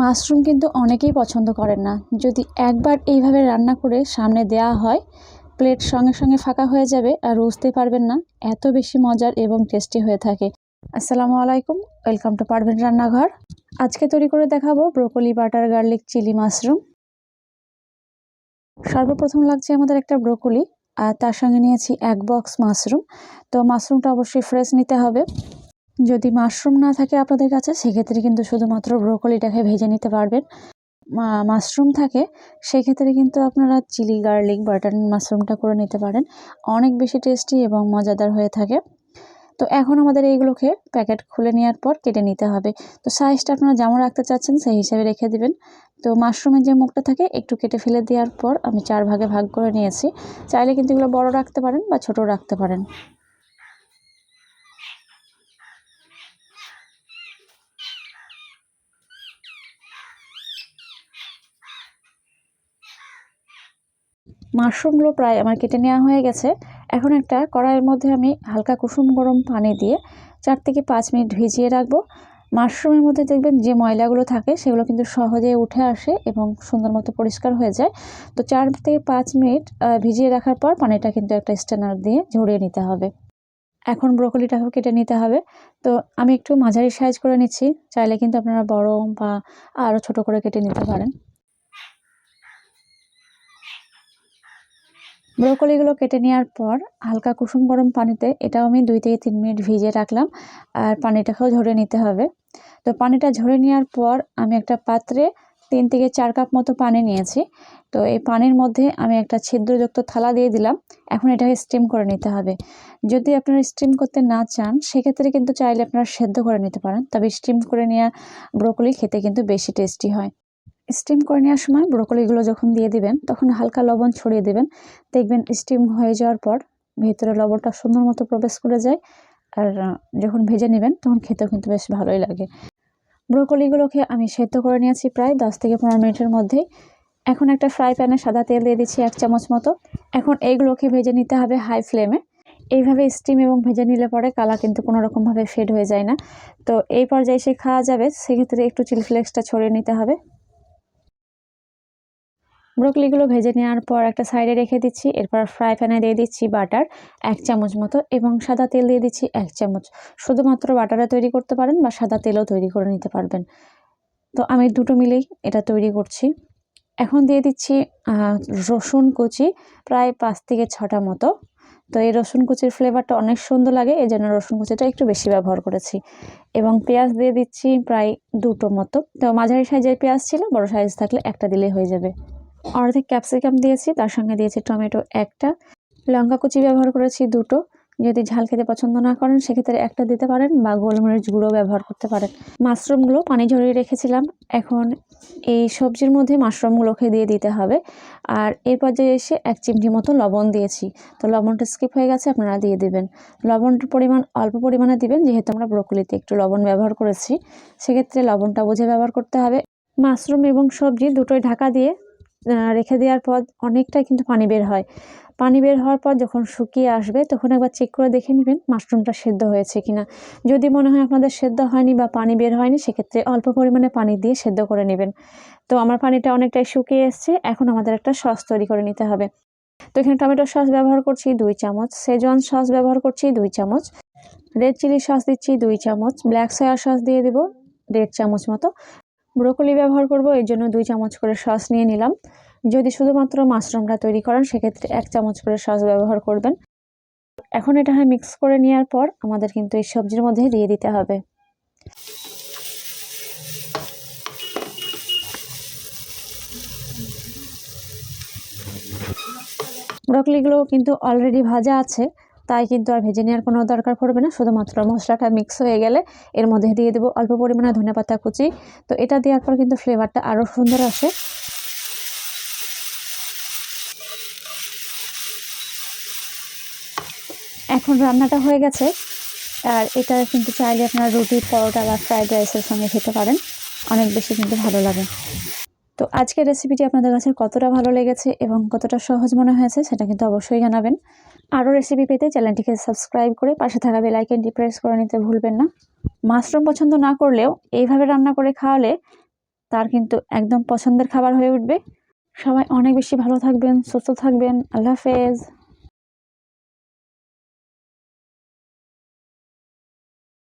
Mushroom কিন্তু অনেকেই পছন্দ করেন না। যদি একবার এইভাবে রান্না করে সামনে দেওয়া হয়, প্লেট সঙ্গে সঙ্গে ফাঁকা হয়ে যাবে আর বুঝতে পারবেন না। এত বেশি মজার এবং টেস্টি হয়ে থাকে। আসসালামু আলাইকুম, ওয়েলকাম টু পারভেন রান্নাঘর। আজকে তৈরি করে দেখাবো broccoli, butter, garlic, chilli mushroom. সর্বপ্রথম লাগছে আমাদের একটা ব্রোকলি, আর তার সঙ্গে নিয়েছি এক বক্স মাশরুম। তো মাশরুমটা অবশ্যই ফ্রেশ নিতে হবে। যদি মাশরুম না থাকে আপনাদের কাছে, সেক্ষেত্রে কিন্তু শুধুমাত্র ব্রোকলিটাকে ভেজে নিতে পারবেন। মাশরুম থাকে, সেক্ষেত্রে কিন্তু আপনারা চিলি গার্লিক বাটার মাশরুমটা করে নিতে পারেন। অনেক বেশি টেস্টি এবং মজাদার হয়ে থাকে। তো এখন আমাদের এইগুলোকে প্যাকেট খুলে নেওয়ার পর কেটে নিতে হবে। তো সাইজটা আপনারা যেমন রাখতে চাচ্ছেন, সেই হিসাবে রেখে দিবেন। তো মাশরুমের যে মুখটা থাকে, একটু কেটে ফেলে দেওয়ার পর আমি চার ভাগে ভাগ করে নিয়েছি। চাইলে কিন্তু এগুলো বড় রাখতে পারেন বা ছোট রাখতে পারেন। মাশরুমগুলো প্রায় আমার কেটে নেওয়া হয়ে গেছে। এখন একটা কড়াইয়ের মধ্যে আমি হালকা কুসুম গরম পানি দিয়ে চার থেকে পাঁচ মিনিট ভিজিয়ে রাখব। মাশরুমের মধ্যে দেখবেন যে ময়লাগুলো থাকে, সেগুলো কিন্তু সহজে উঠে আসে এবং সুন্দর মতো পরিষ্কার হয়ে যায়। তো চার থেকে পাঁচ মিনিট ভিজিয়ে রাখার পর পানিটা কিন্তু একটা স্ট্যানার দিয়ে ঝরিয়ে নিতে হবে। এখন ব্রোকলিটাকেও কেটে নিতে হবে। তো আমি একটু মাঝারি সাইজ করে নিচ্ছি। চাইলে কিন্তু আপনারা বড় বা আরও ছোট করে কেটে নিতে পারেন। ব্রোকলিগুলো কেটে নেওয়ার পর হালকা কুসুম গরম পানিতে এটাও আমি দুই থেকে তিন মিনিট ভিজিয়ে রাখলাম আর পানিটাকেও ঝরে নিতে হবে। তো পানিটা ঝরে নেওয়ার পর আমি একটা পাত্রে তিন থেকে চার কাপ মতো পানি নিয়েছি। তো এই পানির মধ্যে আমি একটা ছিদ্রযুক্ত থালা দিয়ে দিলাম। এখন এটাকে স্টিম করে নিতে হবে। যদি আপনারা স্টিম করতে না চান, সেক্ষেত্রে কিন্তু চাইলে আপনারা সেদ্ধ করে নিতে পারেন। তবে স্টিম করে নেওয়া ব্রোকলি খেতে কিন্তু বেশি টেস্টি হয়। স্টিম করে নেওয়ার সময় ব্রোকলিগুলো যখন দিয়ে দিবেন, তখন হালকা লবণ ছড়িয়ে দেবেন। দেখবেন স্টিম হয়ে যাওয়ার পর ভেতরে লবণটা সুন্দর মতো প্রবেশ করে যায়। আর যখন ভেজে নেবেন, তখন খেতেও কিন্তু বেশ ভালোই লাগে। ব্রোকলিগুলোকে আমি সেদ্ধ করে নিয়েছি প্রায় দশ থেকে পনেরো মিনিটের মধ্যেই। এখন একটা ফ্রাই প্যানে সাদা তেল দিয়ে দিচ্ছি এক চামচ মতো। এখন এইগুলোকে ভেজে নিতে হবে হাই ফ্লেমে এইভাবে স্টিম এবং ভেজে নিলে পরে কালা কিন্তু কোনো রকমভাবে ফেড হয়ে যায় না। তো এই পর্যায়ে সে খাওয়া যাবে, সেক্ষেত্রে একটু চিলি ফ্লেক্সটা ছড়িয়ে নিতে হবে। ব্রোকলিগুলো ভেজে নেওয়ার পর একটা সাইডে রেখে দিচ্ছি। এরপর ফ্রাই প্যানে দিয়ে দিচ্ছি বাটার এক চামচ মতো এবং সাদা তেল দিয়ে দিচ্ছি এক চামচ। শুধুমাত্র বাটারে তৈরি করতে পারেন বা সাদা তেলও তৈরি করে নিতে পারবেন। তো আমি দুটো মিলেই এটা তৈরি করছি। এখন দিয়ে দিচ্ছি রসুন কুচি প্রায় পাঁচ থেকে ছটা মতো। তো এই রসুন কুচির ফ্লেভারটা অনেক সুন্দর লাগে এই জন্য রসুন কুচিটা একটু বেশি ব্যবহার করেছি। এবং পেঁয়াজ দিয়ে দিচ্ছি প্রায় দুটো মতো। তো মাঝারি সাইজের পেঁয়াজ ছিল, বড় সাইজ থাকলে একটা দিলেই হয়ে যাবে। অর্ধেক ক্যাপসিকাম দিয়েছি, তার সঙ্গে দিয়েছি টমেটো একটা। লঙ্কা কুচি ব্যবহার করেছি দুটো। যদি ঝাল খেতে পছন্দ না করেন, সেক্ষেত্রে একটা দিতে পারেন বা গোলমরিচ গুঁড়ো ব্যবহার করতে পারেন। মাশরুমগুলো পানি ঝরিয়ে রেখেছিলাম। এখন এই সবজির মধ্যে মাশরুমগুলোকে দিয়ে দিতে হবে। আর এর পর্যায়ে এসে এক চিমটি মতো লবণ দিয়েছি। তো লবণটা স্কিপ হয়ে গেছে, আপনারা দিয়ে দিবেন। লবণটার পরিমাণ অল্প পরিমাণে দিবেন, যেহেতু আমরা ব্রকলিতে একটু লবণ ব্যবহার করেছি। সেক্ষেত্রে লবণটা বুঝে ব্যবহার করতে হবে। মাশরুম এবং সবজি দুটোই ঢাকা দিয়ে রেখে দেওয়ার পর অনেকটাই কিন্তু পানি বের হয়। পানি বের হওয়ার পর যখন শুকিয়ে আসবে, তখন একবার চেক করে দেখে নেবেন মাশরুমটা সেদ্ধ হয়েছে কিনা। যদি মনে হয় আপনাদের সেদ্ধ হয়নি বা পানি বের হয়নি, সেক্ষেত্রে অল্প পরিমাণে পানি দিয়ে সেদ্ধ করে নেবেন। তো আমার পানিটা অনেকটাই শুকিয়ে এসছে, এখন আমাদের একটা সস তৈরি করে নিতে হবে। তো এখানে টমেটো সস ব্যবহার করছি দুই চামচ, সেজন সস ব্যবহার করছি দুই চামচ, রেড চিলি সস দিচ্ছি দুই চামচ, ব্ল্যাক সয়া সস দিয়ে দেবো দেড় চামচ মতো ব্রোকলি ব্যবহার করব, এর জন্য দুই চামচ করে সস নিয়ে নিলাম। যদি শুধুমাত্র মাশরুমটা তৈরি করেন, সেক্ষেত্রে এক চামচ করে সস ব্যবহার করবেন। এখন এটা হয় মিক্স করে নেওয়ার পর আমাদের কিন্তু এই সবজির মধ্যে দিয়ে দিতে হবে। ব্রকলিগুলো কিন্তু অলরেডি ভাজা আছে। তাই কিন্তু আর ভেজে নেওয়ার কোনো দরকার পড়বে না। শুধুমাত্র মশলাটা মিক্স হয়ে গেলে এর মধ্যে দিয়ে দেবো অল্প পরিমাণে ধনে পাতা কুচি। তো এটা দেওয়ার পর কিন্তু ফ্লেভারটা আরও সুন্দর আসে। এখন রান্নাটা হয়ে গেছে। আর এটা কিন্তু চাইলে আপনারা রুটি, পরোটা বা ফ্রাইড রাইসের সঙ্গে খেতে পারেন। অনেক বেশি কিন্তু ভালো লাগে। তো আজকের রেসিপিটি আপনাদের কাছে কতটা ভালো লেগেছে এবং কতটা সহজ মনে হয়েছে সেটা কিন্তু অবশ্যই জানাবেন। আরও রেসিপি পেতে চ্যানেলটিকে সাবস্ক্রাইব করে পাশে থাকা বেলাইকেনটি প্রেস করে নিতে ভুলবেন না। মাশরুম পছন্দ না করলেও এইভাবে রান্না করে খাওয়ালে তার কিন্তু একদম পছন্দের খাবার হয়ে উঠবে। সবাই অনেক বেশি ভালো থাকবেন, সুস্থ থাকবেন। আল্লাহ হাফেজ।